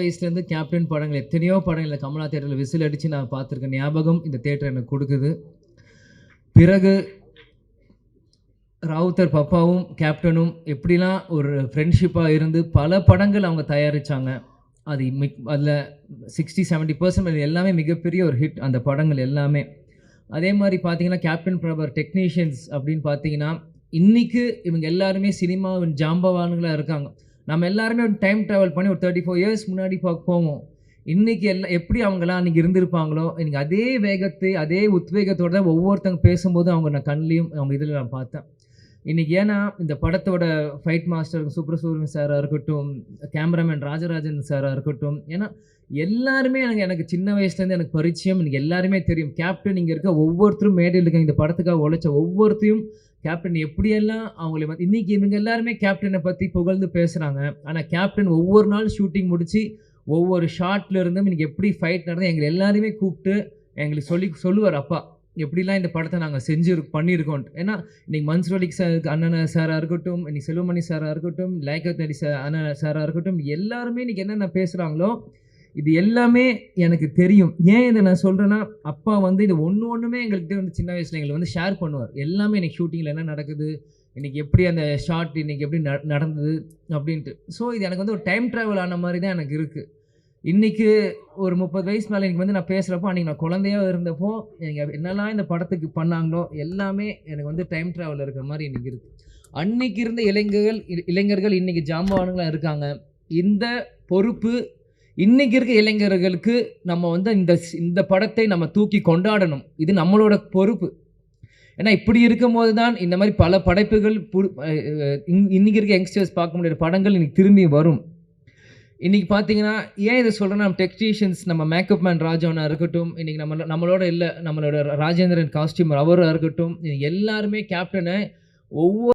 வயசுலேருந்து கேப்டன் படங்கள் எத்தனையோ படங்கள் கமலா தேட்டரில் விசில் அடித்து நான் பார்த்துருக்க ஞாபகம் இந்த தேட்டர் எனக்கு கொடுக்குது. பிறகு ராவுத்தர் பப்பாவும் கேப்டனும் எப்படிலாம் ஒரு ஃப்ரெண்ட்ஷிப்பாக இருந்து பல படங்கள் அவங்க தயாரித்தாங்க அது மிக் அதில் சிக்ஸ்டி செவன்ட்டி பர்சன்ட் எல்லாமே மிகப்பெரிய ஒரு ஹிட் அந்த படங்கள் எல்லாமே. அதே மாதிரி பார்த்தீங்கன்னா கேப்டன் பிரபர் டெக்னீஷியன்ஸ் அப்படின்னு பார்த்தீங்கன்னா இன்றைக்கு இவங்க எல்லாருமே சினிமாவின் ஜாம்பவான்களாக இருக்காங்க. நம்ம எல்லாருமே ஒரு டைம் ட்ராவல் பண்ணி ஒரு தேர்ட்டி ஃபோர் இயர்ஸ் முன்னாடி பார்க்க போவோம். இன்றைக்கி எல்லாம் எப்படி அவங்களாம் அன்றைக்கி இருந்திருப்பாங்களோ இன்றைக்கி அதே வேகத்தை அதே உத்வேகத்தோடு தான் ஒவ்வொருத்தவங்க பேசும்போது அவங்க நான் கண்லேயும் அவங்க இதில் நான் பார்த்தேன். இன்றைக்கி ஏன்னா இந்த படத்தோட ஃபைட் மாஸ்டர் சுப்ரசூரியன் சாராக இருக்கட்டும் கேமராமேன் ராஜராஜன் சாராக இருக்கட்டும் ஏன்னா எல்லாருமே எனக்கு எனக்கு சின்ன வயசுலேருந்து எனக்கு பரிச்சயம் எனக்கு எல்லாருமே தெரியும். கேப்டன் இங்கே இருக்க ஒவ்வொருத்தரும் மேடையில் இருக்க இந்த படத்துக்காக உழைச்ச ஒவ்வொருத்தையும் கேப்டன் எப்படியெல்லாம் அவங்களை வந்து இன்றைக்கி இவங்க எல்லாருமே கேப்டனை பற்றி புகழ்ந்து பேசுகிறாங்க ஆனால் கேப்டன் ஒவ்வொரு நாள் ஷூட்டிங் முடித்து ஒவ்வொரு ஷாட்டில் இருந்தும் இன்றைக்கி எப்படி ஃபைட் நடந்து எங்களை எல்லாருமே கூப்பிட்டு எங்களுக்கு சொல்லி சொல்லுவார் அப்பா எப்படிலாம் இந்த படத்தை நாங்கள் செஞ்சு பண்ணியிருக்கோம் ஏன்னா இன்றைக்கி மன்சூர் அலி சார் அண்ணன் சாராக இருக்கட்டும் இன்னைக்கு செல்வமணி சாராக இருக்கட்டும் லைக்கத் அலி சார் அண்ணன் சாராக இருக்கட்டும் எல்லாருமே இன்றைக்கி என்னென்ன பேசுகிறாங்களோ இது எல்லாமே எனக்கு தெரியும். ஏன் இதை நான் சொல்கிறேன்னா அப்பா வந்து இது ஒன்று ஒன்றுமே எங்கள்கிட்ட வந்து சின்ன வயசில் எங்களுக்கு வந்து ஷேர் பண்ணுவார். எல்லாமே எனக்கு ஷூட்டிங்கில் என்ன நடக்குது இன்னைக்கு எப்படி அந்த ஷார்ட் இன்றைக்கி எப்படி நடந்தது அப்படின்ட்டு. ஸோ இது எனக்கு வந்து ஒரு டைம் ட்ராவல் ஆன மாதிரி தான் எனக்கு இருக்குது இன்றைக்கி ஒரு முப்பது வயசு மேலே எனக்கு வந்து நான் பேசுகிறப்போ அன்றைக்கி நான் குழந்தையாக இருந்தப்போ எனக்கு என்னெல்லாம் இந்த படத்துக்கு பண்ணாங்களோ எல்லாமே எனக்கு வந்து டைம் ட்ராவல் இருக்கிற மாதிரி இன்றைக்கி இருக்குது அன்னைக்கு இருந்த இளைஞர்கள் இ- இளைஞர்கள் இன்றைக்கி ஜாம்பவானுங்களாக இருக்காங்க. இந்த பொறுப்பு இன்னைக்கு இருக்க இளைஞர்களுக்கு நம்ம வந்து இந்த ஸ்- இந்த படத்தை நம்ம தூக்கி கொண்டாடணும். இது நம்மளோட பொறுப்பு. ஏன்னா இப்படி இருக்கும்போது தான் இந்த மாதிரி பல படைப்புகள் புது- இன்னைக்கு இருக்க யங்ஸ்டர்ஸ் பார்க்க முடியாத படங்கள் இன்னைக்கு திரும்பி வரும். இன்னைக்கு பார்த்தீங்கன்னா ஏன் இதை சொல்கிறேன்னா நம்ம டெக்னீஷியன்ஸ் நம்ம மேக்கப் மேன் ராஜாவனா இருக்கட்டும் இன்னைக்கு நம்ம நம்மளோட இல்லை நம்மளோட ராஜேந்திரன் காஸ்டியூமர் அவராக இருக்கட்டும் எல்லாருமே கேப்டனை ஒவ்வொரு